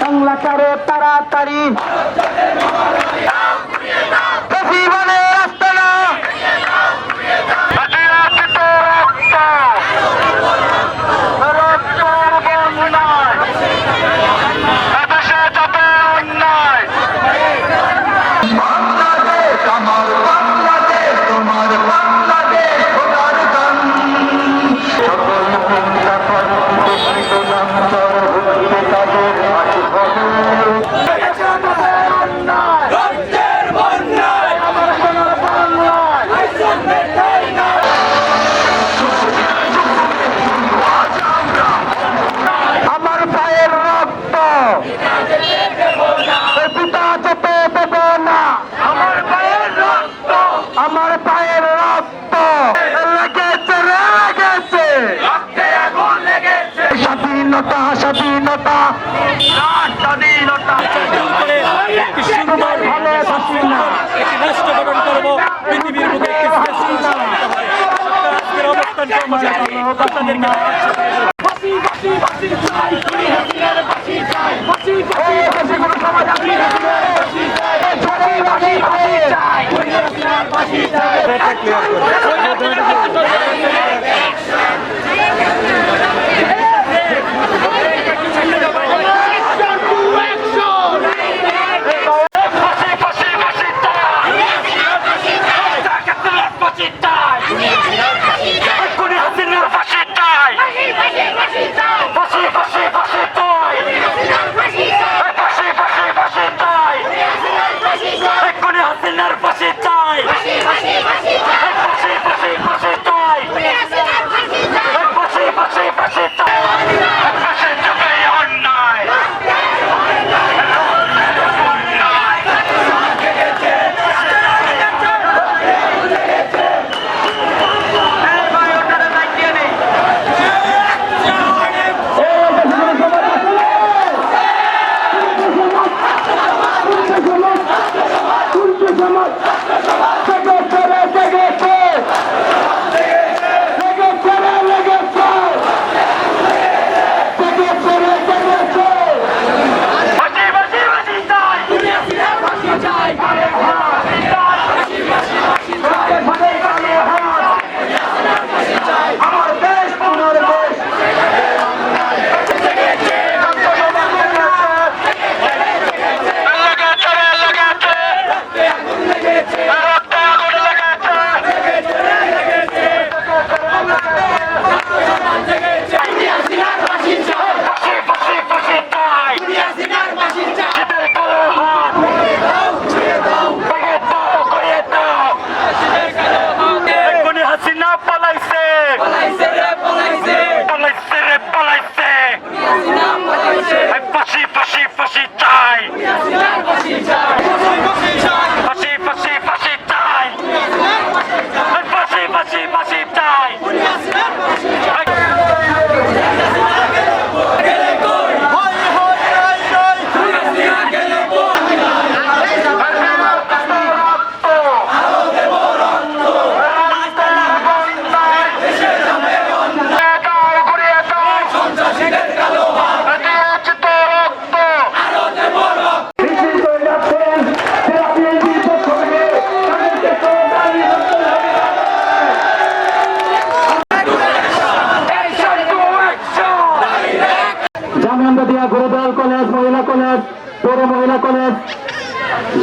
বাংলা কারও তাড়াতাড়ি জীবনের আস্তানা অতিরাচিত রক্ত রক্তের বন্যায় এদেশে যত অন্যায় বাংলাদেশ আমার বাংলাদেশ তোমার বাংলাদেশ খোদার গান সকল চিন্তা করে দেশিত নান্তর হইতে তাদের অন্যায় রক্তের বন্যায় আমার সোনার বাংলায় আমার ভাইয়ের রক্ত এ পিতা যেতে দেব না আমার ভাইয়ের রক্ত আমার ভাইয়ের রক্ত লেগেছে রে লেগেছে রক্তে আগুন লেগেছে স্বাধীনতা স্বাধীনতা। সুন্দর ভালোবাসি না রাষ্ট্র। গঠন করব। পৃথিবীর জামিয়ানবাদিয়া গুরুদয়াল কলেজ, মহিলা কলেজ পৌর মহিলা কলেজ,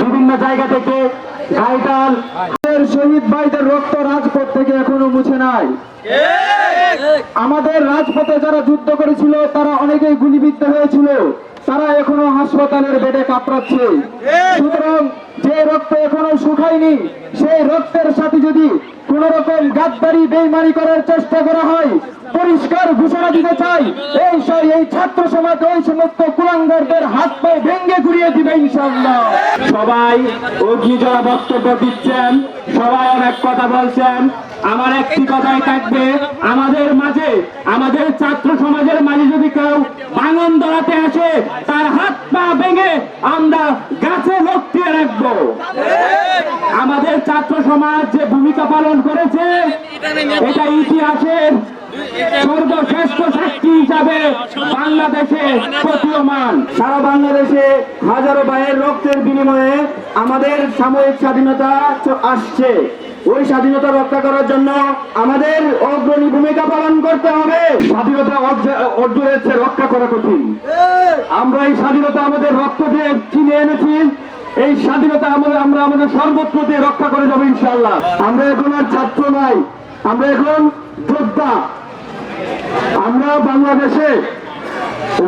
বিভিন্ন জায়গা থেকে গাইডাল শহীদ ভাইদের রক্ত রাজপথ থেকে এখনও মুছে নাই। আমাদের রাজপথে যারা যুদ্ধ করেছিল, তারা অনেকেই গুলিবিদ্ধ হয়েছিল। তারা এখনও হাসপাতালের বেডে কাতরাচ্ছে সুতরাং যে রক্ত এখনও শুকায়নি, সেই রক্তের সাথে যদি কোন রকম গাদ্দারি, বেইমানি করার চেষ্টা করা হয়। পরিষ্কার ঘোষণা দিতে চাই। এই স- এই ছাত্র সমাজ এই সমস্ত কুলাঙ্গারদের হাত পায়ে ভেঙ্গে ঘুরিয়ে দিবে ইনশাল্লাহ সবাই অগ্নিজলা বক্তব্য দিচ্ছেন। সবাই অনেক কথা বলছেন। আমার একটি কথাই থাকবে, আমাদের মাঝে, আমাদের ছাত্র সমাজের মাঝে যদি কেউ বাঙন ধরাতে আসে, তার হাত পা ভেঙে আমরা গাছে লক্ষ্যে রাখব আমাদের ছাত্র সমাজ যে ভূমিকা পালন করেছে এটা ইতিহাসের সর্বশ্রেষ্ঠ সাক্ষী হিসাবে বাংলাদেশ দেশে প্রতীয়মান। সারা বাংলাদেশে হাজারো ভাইয়ের রক্তের বিনিময়ে আমাদের সাময়িক স্বাধীনতা আসছে। ওই স্বাধীনতা রক্ষা করার জন্য আমাদের অগ্রণী ভূমিকা পালন করতে হবে। স্বাধীনতা অর্জ- অর্জনের রক্ষা করা কঠিন। আমরা এই স্বাধীনতা আমাদের রক্ত দিয়ে চিনে এনেছি। এই স্বাধীনতা আমাদের আমরা আমাদের সর্বত্র দিয়ে রক্ষা করে যাব ইনশাল্লাহ আমরা এখন আর ছাত্র নাই আমরা এখন যোদ্ধা আমরা বাংলাদেশে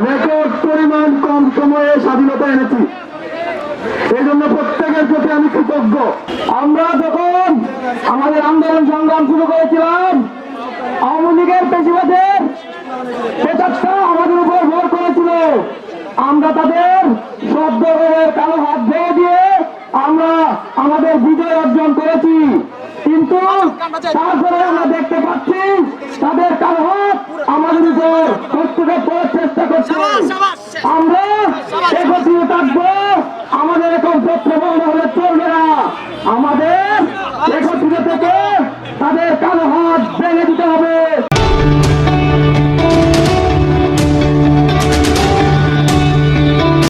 রেকর্ড পরিমাণ কম সময়ে স্বাধীনতা এনেছি। এই জন্য প্রত্যেকের প্রতি আমি কৃতজ্ঞ। আমরা যখন আমাদের আন্দোলন সংগ্রাম শুরু করেছিলাম, আওয়ামী লীগের পেশিবাদের পেটাচ্ছা আমাদের উপর ভর করেছিল। আমরা তাদের শব্দ কালো হাত ধরে দিয়ে আমরা আমাদের বিজয় অর্জন করেছি। কিন্তু তারপরে আমরা দেখতে পাচ্ছি তাদের কারণ আমাদের উপর হস্তক্ষেপ করার চেষ্টা করছে। আমরা থাকব। আমাদের এখন পত্র বন্ধ হলে